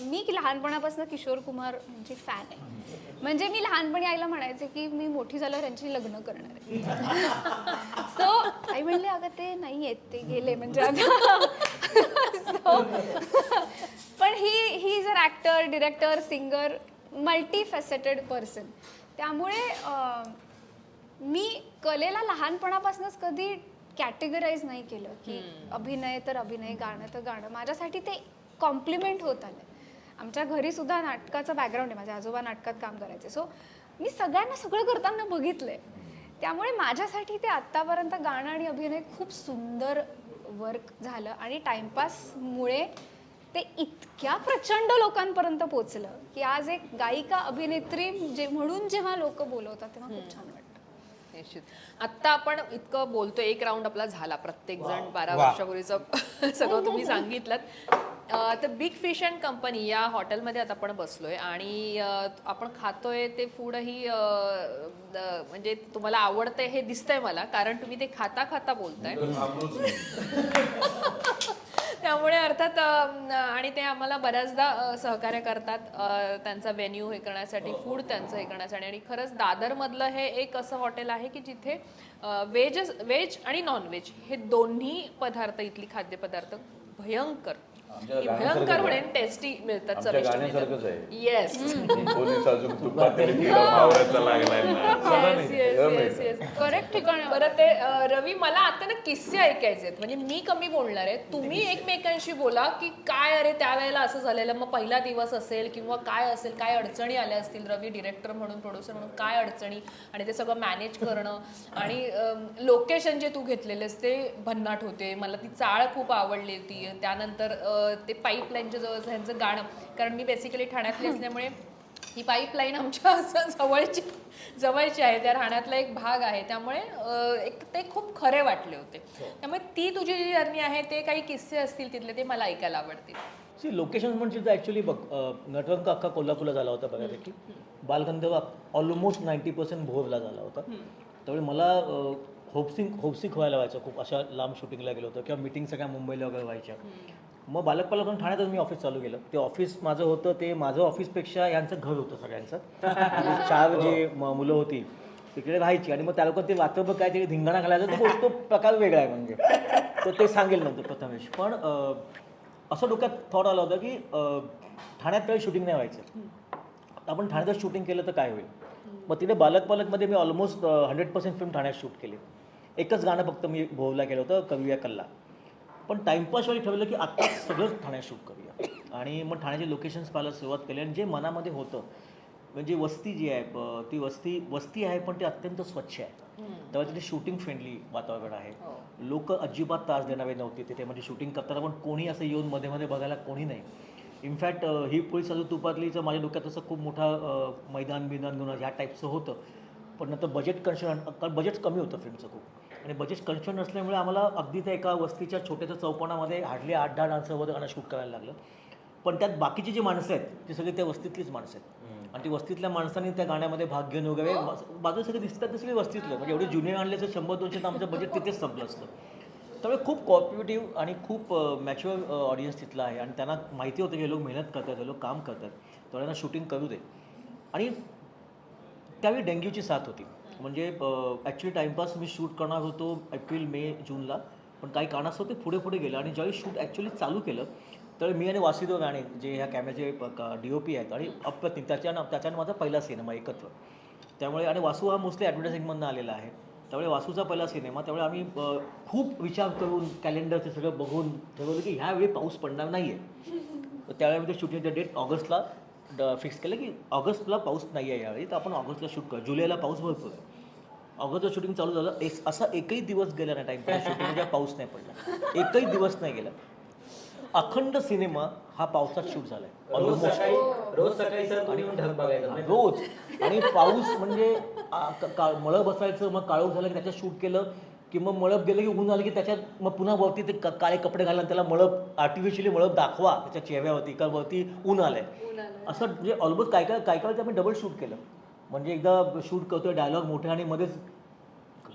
मी की लहानपणापासून किशोर कुमार यांची फॅन आहे. म्हणजे मी लहानपणी आईला म्हणायचे की मी मोठी झाल्यावर यांची लग्न करणार आहे. सो आई म्हणले अगं ते नाही आहेत ते गेले. म्हणजे पण ही he is a actor director singer multi faceted person त्यामुळे मी कलेला लहानपणापासूनच कधी कॅटेगराईज नाही केलं की अभिनय तर अभिनय गाणं तर गाणं. माझ्यासाठी ते कॉम्प्लिमेंट होत आलं आमच्या घरी सुद्धा नाटकाचं बॅकग्राऊंड आहे. माझे आजोबा नाटकात काम करायचे. सो मी सगळ्यांना सगळं करताना बघितलंय. त्यामुळे माझ्यासाठी ते आत्तापर्यंत गाणं आणि अभिनय खूप सुंदर वर्क झालं आणि टाइमपासमुळे ते इतक्या प्रचंड लोकांपर्यंत पोचलं की आज एक गायिका अभिनेत्री जे म्हणून जेव्हा लोक बोलवतात तेव्हा खूप छान वाटतं. निश्चित. आत्ता आपण इतकं बोलतो एक राऊंड आपला झाला. प्रत्येक जण बारा. वर्षापूर्वीचं सगळं तुम्ही सांगितलं तर बिग फिश अँड कंपनी या हॉटेलमध्ये आता आपण बसलोय आणि आपण खातोय ते फूडही म्हणजे तुम्हाला आवडतंय हे दिसतंय मला कारण तुम्ही ते खाता खाता बोलताय. त्यामुळे अर्थात आणि ते आम्हाला बऱ्याचदा सहकार्य करतात त्यांचा व्हेन्यू हे करण्यासाठी फूड त्यांचं हे करण्यासाठी. आणि खरंच दादरमधलं हे एक असं हॉटेल आहे की जिथे व्हेज व्हेज आणि नॉनव्हेज हे दोन्ही पदार्थ इथली खाद्यपदार्थ भयंकर. भयंकर. टेस्टी मिळतात आमच्या चविष्ट गाण्यासारखंच मिळतात आहे. येस पोलीस अजून तुपात तरी किडा मावळायचा लागलाय ना. Yes yes yes. Yes correct ठिकाण. बरं ते अं, रवी मला आता ना किस्से ऐकायचे आहेत. म्हणजे मी कमी बोलणार आहे. तुम्ही एकमेकांशी बोला की काय अरे त्यावेळेला असं झालेलं मग पहिला दिवस असेल किंवा काय असेल काय अडचणी आल्या असतील रवी डिरेक्टर म्हणून प्रोड्युसर म्हणून काय अडचणी? आणि ते सगळं मॅनेज करणं. आणि लोकेशन जे तू घेतलेलेस ते भन्नाट होते. मला ती चाळ खूप आवडली होती. त्यानंतर अं, ते पाईपलाईनच्या जवळ ह्यांचं गाणं. कारण मी बेसिकली ठाण्यातली असल्यामुळे ही पाईपलाईन आमच्या असं जवळची जवळची आहे. त्या राहण्यातला एक भाग आहे. त्यामुळे एक ते खूप खरे वाटले होते. त्यामुळे ती तुझी जी जर्नी आहे ते काही किस्से असतील तिथले ते मला ऐकायला आवडतील. सी लोकेशन म्हणजे तर ॲक्च्युली बघ नटरंग अख्खा कोल्हापूरला झाला होता बऱ्यापैकी. बालगंधर्व ऑलमोस्ट नाईन्टी पर्सेंट भोरला झाला होता. त्यामुळे मला होपसिंग होपसिक व्हायला व्हायचं. खूप अशा लांब शूटिंगला गेलो होतो. किंवा मिटिंग सगळ्या मुंबईला वगैरे व्हायच्या. मग बालक म्हणून ठाण्यातच मी ऑफिस चालू केलं. ते ऑफिस माझं होतं ते माझं ऑफिसपेक्षा यांचं घर होतं सगळ्यांचं. म्हणजे चार जे म- मुलं होती तिकडे राहायची. आणि मग त्या लोक ते रात्रभर काय ते धिंगाणा घालायचा तो तो प्रकार वेगळा आहे म्हणजे. तर ते सांगेल नंतर प्रथमेश. पण असं डोक्यात थॉट आलं होतं की ठाण्यात काही शूटिंग नाही व्हायचं. आपण ठाण्यात शूटिंग केलं तर काय होईल? मग तिथे बालक पालकमध्ये मी ऑलमोस्ट हंड्रेड पर्सेंट फिल्म ठाण्यात शूट केली. एकच गाणं फक्त मी भोवला केलं होतं कविया कल्ला. पण टाइमपास वेळी ठरवलं की आत्ता सगळंच ठाण्यात शूट करूया. आणि मग ठाण्याचे लोकेशन्स पाहायला सुरुवात केली आणि जे मनामध्ये होतं म्हणजे वस्ती जी आहे ती वस्ती वस्ती आहे पण ती अत्यंत स्वच्छ आहे. तेव्हा तिथे शूटिंग फ्रेंडली वातावरण आहे. लोक अजिबात त्रास देणारे नव्हते. तिथे म्हणजे शूटिंग करताना पण कोणी असं येऊन मध्ये मध्ये बघायला कोणी नाही. इनफॅक्ट ही पोळी साजू तुपातलीचं माझ्या डोक्यात असं खूप मोठा मैदान बिदान घेऊन ह्या टाईपचं होतं. पण नंतर बजेट कन्शन बजेट कमी होतं फिल्मचं खूप. आणि बजेट कन्शन नसल्यामुळे आम्हाला अगदी त्या एका वस्तीच्या छोट्याशा चौपणामध्ये हार्डली आठ दहा डान्सरवर गाणं शूट करायला लागलं. पण त्यात बाकीची जी माणसं आहेत ती सगळी त्या वस्तीतलीच माणसं आहेत. आणि ती वस्तीतल्या माणसांनी त्या गाण्यामध्ये भाग घेऊन वगैरे बाजू सगळे दिसतात ते सगळे वस्तीतलं म्हणजे एवढे जुनियर आणले तर शंभर दोनशे तर आमचं बजेट तिथेच संपलं असतं. त्यामुळे खूप कॉपरेटिव्ह आणि खूप मॅच्युअर ऑडियन्स तिथला आहे. आणि त्यांना माहिती होतं की हे लोक मेहनत करतात हे लोक काम करतात. तर त्यांना शूटिंग करू दे. आणि त्यावेळी डेंग्यूची साथ होती. म्हणजे ॲक्च्युली टाईमपास मी शूट करणार होतो एप्रिल मे जूनला पण काही कारणास्तव ते पुढे पुढे गेलं आणि ज्यावेळी शूट ॲक्च्युली चालू केलं तर मी आणि वासुदेव राणे जे ह्या कॅमेचे डी ओ पी आहेत आणि अप्रतिम त्याच्यानं त्याच्यानं माझा पहिला सिनेमा एकत्र. त्यामुळे आणि वासू हा मोस्टली ॲडव्हर्टायझिंगमधनं आलेला आहे. त्यामुळे वासूचा पहिला सिनेमा त्यामुळे आम्ही खूप विचार करून कॅलेंडरचं सगळं बघून ठरवलं की ह्यावेळी पाऊस पडणार नाही आहे त्यावेळी ते शूटिंगचं डेट ऑगस्टला फिक्स केलं की ऑगस्टला पाऊस नाही आहे यावेळी तर आपण ऑगस्टला शूट करू जुलैला पाऊस भरपूर आहे. ऑगस्टला शूटिंग चालू झालं एक असा एकही दिवस गेला नाही टाईम शूटिंग म्हणजे पाऊस नाही पडला. एकही दिवस नाही गेला. अखंड सिनेमा हा पावसात शूट झालाय. रोज. सकाळी रोज सकाळी सर कोणी येऊन ढग बघायचं. रोज. आणि पाऊस म्हणजे आ, क- का- मळं बसायचं मग काळोख झालं की त्याच्यात शूट केलं की मग मळप गेलं की ऊन आलं की त्याच्यात मग पुन्हा वरती ते क- काळे कपडे घालून त्याला मळप आर्टिफिशियली मळप दाखवा त्याच्या चेहऱ्यावरती का वरती ऊन आलंय. असं म्हणजे ऑलमोस्ट काय काय काय काय आम्ही डबल शूट केलं. म्हणजे एकदा शूट करतोय डायलॉग मोठे आणि मध्येच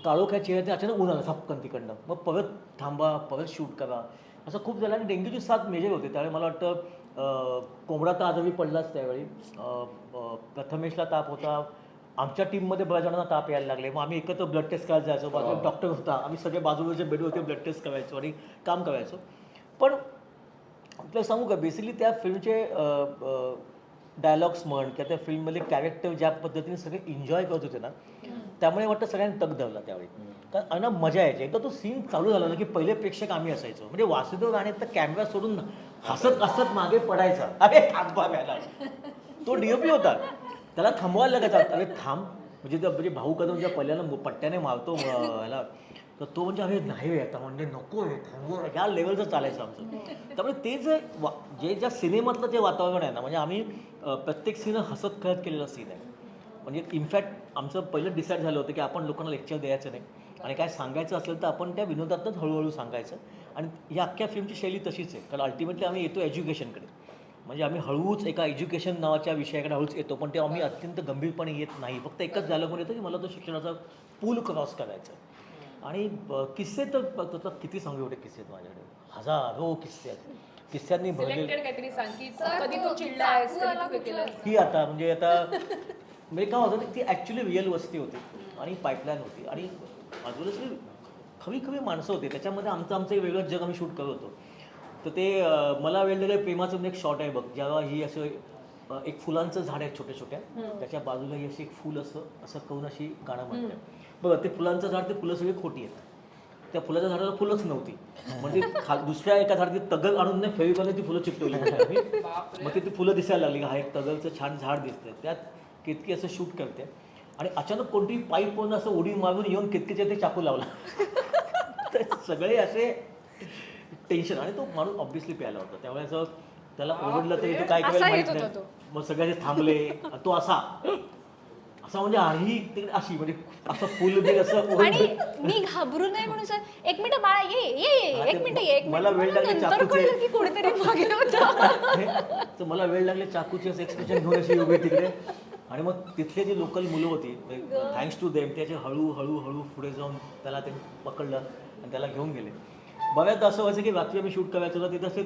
काळोख ह्या चेहऱ्याच्या अचानक ऊन आलं सपकन तिकडनं. मग परत थांबा परत शूट करा. असं खूप झालं आणि डेंग्यूची साथ मेजर होते. त्यावेळी मला वाटतं कोंबडा तर आजही पडलाच त्यावेळी. प्रथमेशला ताप होता. आमच्या टीममध्ये बऱ्याच जणांना ताप यायला लागले. मग आम्ही एकत्र ब्लड टेस्ट करायला जायचो. बाजूला डॉक्टर होता. आम्ही सगळे बाजूचे बेडवरती ब्लड टेस्ट करायचो आणि काम करायचो. पण आपल्याला सांगू का? बेसिकली त्या फिल्मचे डायलॉग्स म्हण किंवा त्या फिल्ममधले कॅरेक्टर ज्या पद्धतीने सगळे एन्जॉय करत होते ना त्यामुळे वाटतं सगळ्यांनी तग धरला त्यावेळी. कारण आणि ना मजा यायची. एकदा तो सीन चालू झाला ना की पहिले प्रेक्षक आम्ही असायचो. म्हणजे वासुदेव राणे तर कॅमेरा सोडून हसत हसत मागे पडायचा. अरे थांबा मॅला तो डीओपी होता. त्याला थांबवायला लागायचा. अरे थांब. म्हणजे म्हणजे भाऊ कदम ज्या पहिल्याला पट्ट्याने मारतो ह्याला. तर तो म्हणजे अरे नाही आता म्हणजे नको आहे थांबव ह्या लेवलचं चालायचं आमचं. त्यामुळे ते जे वा जे ज्या सिनेमातलं जे वातावरण आहे ना म्हणजे आम्ही प्रत्येक सीन हसत खेळत केलेला सीन आहे. म्हणजे इनफॅक्ट आमचं पहिलं डिसाईड झालं होतं की आपण लोकांना लेक्चर द्यायचं नाही. आणि काय सांगायचं असेल तर आपण त्या विनोदातच हळूहळू सांगायचं. आणि या अख्ख्या फिल्मची शैली तशीच आहे. कारण अल्टिमेटली आम्ही येतो एज्युकेशनकडे म्हणजे आम्ही हळूच एका एज्युकेशन नावाच्या विषयाकडे हळूच येतो. पण ते आम्ही अत्यंत गंभीरपणे येत नाही. फक्त एकच डायलॉगमध्ये येतं की मला तो शिक्षणाचा पूल क्रॉस करायचा आहे. आणि किस्से तर तर किती सांगू एवढे किस्से आहेत माझ्याकडे? हजारो किस्से आहेत. किस्स्यांनी भरले काहीतरी सांग की कधी तो चिडला आहेस चाकू कधी आला तू हे? केलंस ही आता म्हणजे आता म्हणजे काय होतं ती ॲक्च्युली रिअल वस्ती होती आणि पाईपलाईन होती. आणि बाजूला खवी खवी माणसं होती त्याच्यामध्ये आमचं आमचं एक वेगळंच जग आम्ही शूट करत होतो. तर ते अं, मला वेळेला प्रेमाचं एक शॉट आहे बघ जेव्हा ही असं एक फुलांचं झाड आहे छोट्या छोट्या त्याच्या बाजूला अशी एक फुल असं असं करून अशी गाणं म्हणते बघा ते फुलांचं झाड ते फुलं सगळी खोटी आहेत. त्या फुलाच्या झाडाला फुलंच नव्हती. म्हणजे दुसऱ्या एका झाडाची तगल आणून नाही फेविकॉलने ती फुलं चिकटवली. मग ते ती फुलं दिसायला लागली. हा एक तगलचं छान झाड दिसतंय. त्यात केतकी असं शूट करते. आणि अचानक कोणती पाईप वरून असं उडी मारून येऊन केतकीच्या ते चाकू लावला. तर सगळे असे टेन्शन. आणि तो माणूस ऑब्विसली प्यायला होता. त्यामुळे असं त्याला ओरडलं तरी तो काय असा करायला येत माहीत होता नाही. मग सगळे थांबले. तो असा. असा म्हणजे आणि तिकडे अशी म्हणजे असं फुल बी असं आणि ओरडलं. मी घाबरू नये म्हणून सर एक मिनिट बाळा ये ये ये हा, एक मिनिट ये एक मला मिनिट वेळ लागली नंतर चाकूचे. कळलं की कोणीतरी मागे होतं. तर मला वेळ लागले चाकूची असं एक्सप्रेशन घेऊन अशी उभी तिकडे. आणि मग तिथले जे लोकल मुलं होती थँक्स टू देम त्याचे हळू हळू हळू पुढे जाऊन त्याला ते पकडलं आणि त्याला घेऊन गेले. बऱ्याचदा असं व्हायचं की रात्री आम्ही शूट करायचं होतं तिथं असे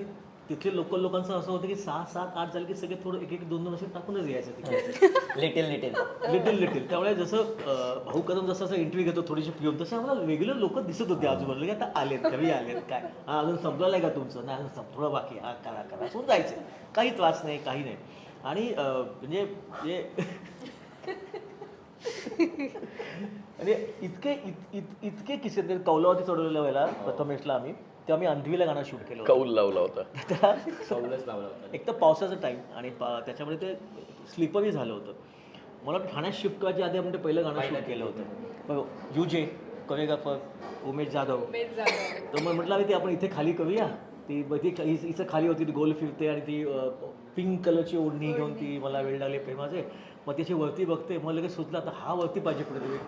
तिथले लोकल लोकांचं असं होतं की सहा सात आठ झाले की सगळे थोडं एक एक दोन दोन असे टाकूनच यायचं तिकडे लिटिल लिटिल लिटिल लिटिल त्यामुळे जसं अं, भाऊ कदम जसं असं एंट्री घेतो थोडीशी पिऊन तसं आम्हाला रेग्युलर लोक दिसत होते आजूबाजूला की आता आलेत कमी आलेत काय? हा अजून संपलं का तुमचं? नाही अजून संप थोडं बाकी आहे. हा करा करा. असं जायचं. काही त्रास नाही काही नाही. आणि अं, म्हणजे म्हणजे म्हणजे इतके इत- इत- इतके किस्से आहेत. कौलावती चढवलेल्या वेळेला प्रथमेशला आम्ही तेव्हा आम्ही अंधवीला गाणं शूट केलं होतं. कौल लावला होता. एक तर पावसाचा टाईम आणि पा- त्याच्यामुळे ते स्लिपरही झालं होतं. मला ठाण्यात शिफ्ट करायच्या आधी आपण ते पहिलं गाणं शूट केलं होतं. युजे कोरिओग्राफर उमेश जाधव. उमेश जाधव. तर मग म्हटलं आम्ही ते आपण इथे खाली करूया. ती ती हि- इथं खाली होती ती गोल फिरते आणि ती पिंक कलरची ओढणी घेऊन ती मला वेळ लागले प्रेमाचे. मग त्याची वरती बघते. मग लगेच सुचलं आता हा वरती पाहिजे पुढे तुम्ही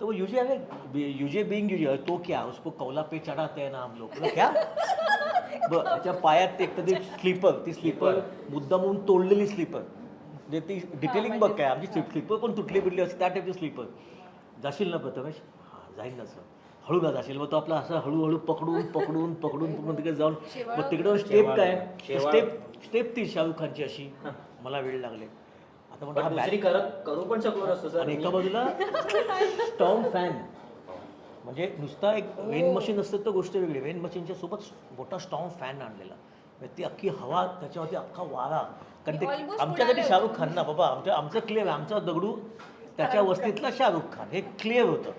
तो वो यूजे अरे यूजे बिंग यूजे तो क्या उसको कौला पे चढ़ाते हैं ना हम लोग। क्या? ब- त्याच्या पायात ते एक तर ती स्लीपर ती स्लीपर मुद्दामून तोडलेली स्लीपर म्हणजे ती डिटेलिंग बघ काय आमची स्लीपर पण तुटली बिटली असते त्या टाईपची स्लीपर जाशील ना प्रथमेश? हां जाईल ना सर. हळू ना जाशील मग तो आपला असं हळूहळू पकडून पकडून पकडून पकडून तिकडे जाऊन मग तिकडे स्टेप काय. स्टेप स्टेप ती शाहरुख खानची अशी. मला वेळ लागले. आता हा पण back- दुसरी कर करू पण शकलो नसतो सर. आणि एका बाजूला स्टॉम फॅन म्हणजे नुसता एक वेन मशीन असतं तर गोष्ट वेगळी. वेन मशीनच्या सोबत मोठा स्टॉम फॅन आणलेला. म्हणजे ती अख्खी हवा त्याच्यावरती अख्खा वारा. कारण ते Almost आमच्यासाठी उडाले शाहरुख खान ना बाबा. आमच्या आमचं क्लिअर आहे. आमचा दगडू त्याच्या वस्तीतला शाहरुख खान. हे क्लिअर होतं.